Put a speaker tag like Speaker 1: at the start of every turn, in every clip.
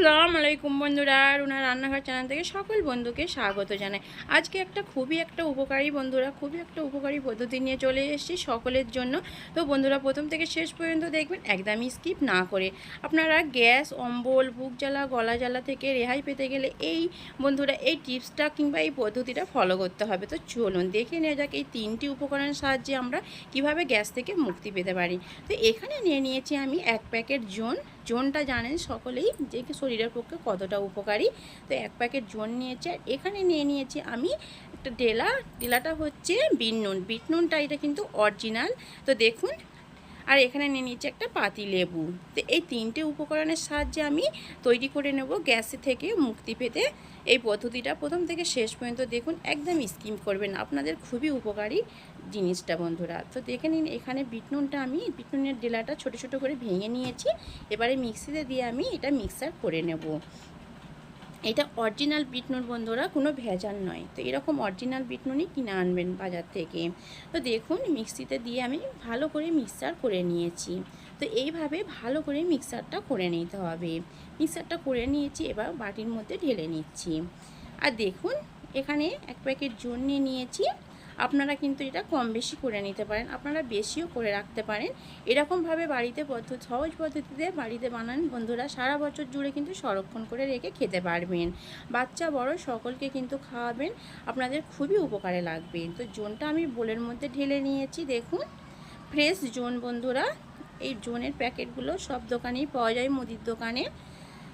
Speaker 1: আসসালামু আলাইকুম বন্ধুরা, রুনা রান্নাঘর চ্যানেল থেকে সকল বন্ধুকে স্বাগত জানাই। আজকে একটা খুবই একটা উপকারী বন্ধুরা, খুবই একটা উপকারী পদ্ধতি নিয়ে চলে এসেছি সকলের জন্য। তো বন্ধুরা, প্রথম থেকে শেষ পর্যন্ত দেখবেন একদমই স্কিপ না করে। আপনারা গ্যাস, অম্বল, বুক জ্বালা, গলা জ্বালা থেকে রেহাই পেতে গেলে এই বন্ধুরা, এই টিপসটা কিংবা এই পদ্ধতিটা ফলো করতে হবে। তো চলুন দেখে নেওয়া যাক এই তিনটি উপকরণের সাহায্যে আমরা কীভাবে গ্যাস থেকে মুক্তি পেতে পারি। তো এখানে নিয়ে নিয়েছি আমি এক প্যাকেট জোন জোনটা জানেন সকলেই যে শরীরের পক্ষে কতটা উপকারী। তো এক প্যাকেট জোন নিয়েছে, আর এখানে নিয়ে নিয়েছি আমি একটা ডেলা। ডেলাটা হচ্ছে বিট নুন বিট নুনটা এটা কিন্তু অরিজিনাল। তো দেখুন আর এখানে নিয়ে নিয়েছি একটা পাতি লেবু। তো এই তিনটে উপকরণের সাহায্যে আমি তৈরি করে নেব গ্যাসে থেকে মুক্তি পেতে। এই পদ্ধতিটা প্রথম থেকে শেষ পর্যন্ত দেখুন, একদম স্কিম করবেন আপনাদের খুবই উপকারী জিনিসটা, বন্ধুরা। তো দেখে নিন, এখানে বিটনুনটা আমি, বিটনুনের ডেলাটা ছোট ছোট করে ভেঙে নিয়েছি। এবারে মিক্সিতে দিয়ে আমি এটা মিক্সার করে নেব। এটা অরিজিনাল বিটনুন বন্ধুরা, কোনো ভেজাল নয়। তো এরকম অরিজিনাল বিটনুনই কিনে আনবেন বাজার থেকে। তো দেখুন, মিক্সিতে দিয়ে আমি ভালো করে মিক্সার করে নিয়েছি। তো এইভাবে ভালো করে মিক্সারটা করে নিতে হবে। মিক্সারটা করে নিয়েছি, এবার বাটির মধ্যে ঢেলে নিচ্ছি। আর দেখুন, এখানে এক প্যাকেট জুন নিয়ে নিয়েছি। আপনারা কিন্তু এটা কম বেশি করে নিতে পারেন, আপনারা বেশিও করে রাখতে পারেন। এরকমভাবে বাড়িতে পদ্ধতি সহজ পদ্ধতিতে বাড়িতে বানান, বন্ধুরা সারা বছর জুড়ে কিন্তু সংরক্ষণ করে রেখে খেতে পারবেন। বাচ্চা, বড় সকলকে কিন্তু খাওয়াবেন, আপনাদের খুবই উপকারে লাগবে। তো জোনটা আমি বোলের মধ্যে ঢেলে নিয়েছি, দেখুন। ফ্রেশ জোন বন্ধুরা, এই জোনের প্যাকেটগুলো সব দোকানেই পাওয়া যায়, মুদির দোকানে।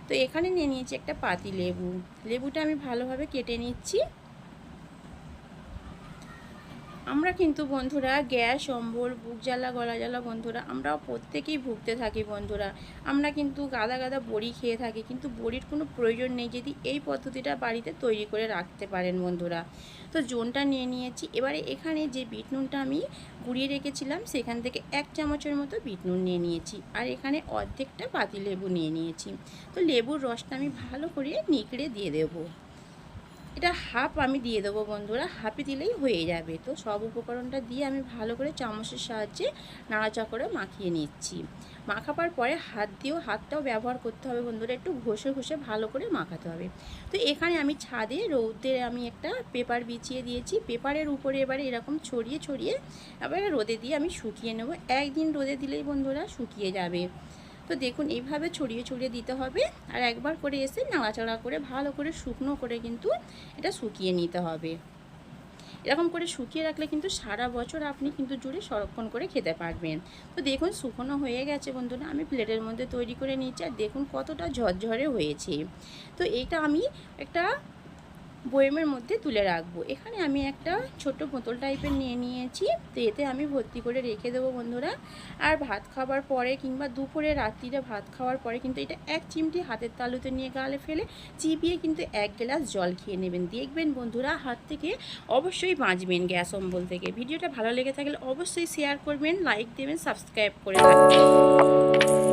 Speaker 1: তো এখানে নিয়ে নিয়েছি একটা পাতি লেবু। লেবুটা আমি ভালোভাবে কেটে নিচ্ছি। আমরা কিন্তু বন্ধুরা গ্যাস, অম্বল, বুক জ্বালা, গলা জ্বালা বন্ধুরা আমরা প্রত্যেকেই ভুগতে থাকি বন্ধুরা। আমরা কিন্তু গাদা গাদা বড়ি খেয়ে থাকি, কিন্তু বড়ির কোনো প্রয়োজন নেই যদি এই পদ্ধতিটা বাড়িতে তৈরি করে রাখতে পারেন বন্ধুরা। তো জোনটা নিয়ে নিয়েছি, এবারে এখানে যে বিট নুনটা আমি গুঁড়িয়ে রেখেছিলাম, সেখান থেকে এক চামচের মতো বিট নুন নিয়ে নিয়েছি। আর এখানে অর্ধেকটা পাতি লেবু নিয়ে নিয়েছি। তো লেবুর রসটা আমি ভালো করে নিকড়ে দিয়ে দেবো। এটা হাফ আমি দিয়ে দেবো বন্ধুরা হাফে দিলেই হয়ে যাবে। তো সব উপকরণটা দিয়ে আমি ভালো করে চামচের সাহায্যে নাড়াচা করে মাখিয়ে নিচ্ছি। মাখাবার পরে হাত দিয়েও হাতটাও ব্যবহার করতে হবে বন্ধুরা, একটু ঘষে ঘষে ভালো করে মাখাতে হবে। তো এখানে আমি ছাদে রৌদ্রে আমি একটা পেপার বিছিয়ে দিয়েছি। পেপারের উপরে এবারে এরকম ছড়িয়ে ছড়িয়ে এবারে রোদে দিয়ে আমি শুকিয়ে নেব। একদিন রোদে দিলেই বন্ধুরা শুকিয়ে যাবে। তো দেখুন, এইভাবে ছড়িয়ে ছড়িয়ে দিতে হবে আর একবার করে এসে নাড়াচাড়া করে ভালো করে শুকনো করে কিন্তু এটা শুকিয়ে নিতে হবে। এরকম করে শুকিয়ে রাখলে কিন্তু সারা বছর আপনি কিন্তু জুড়ে সংরক্ষণ করে খেতে পারবেন। তো দেখুন, শুকনো হয়ে গেছে বন্ধুরা, আমি প্লেটের মধ্যে তৈরি করে নিচ্ছি আর দেখুন কতটা ঝরঝরে হয়েছে। তো এটা আমি একটা বয়েমের মধ্যে তুলে রাখব। এখানে আমি একটা ছোট বোতল টাইপের নিয়ে নিয়েছি। তো এতে আমি ভর্তি করে রেখে দেবো বন্ধুরা। আর ভাত খাবার পরে কিংবা দুপুরে রাত্রিরে ভাত খাওয়ার পরে কিন্তু এটা এক চিমটি হাতের তালুতে নিয়ে গালে ফেলে চিবিয়ে কিন্তু এক গ্লাস জল খেয়ে নেবেন। দেখবেন বন্ধুরা হাত থেকে অবশ্যই বাঁচবেন গ্যাস অম্বল থেকে। ভিডিওটা ভালো লেগে থাকলে অবশ্যই শেয়ার করবেন লাইক দেবেন সাবস্ক্রাইব করে রাখবেন।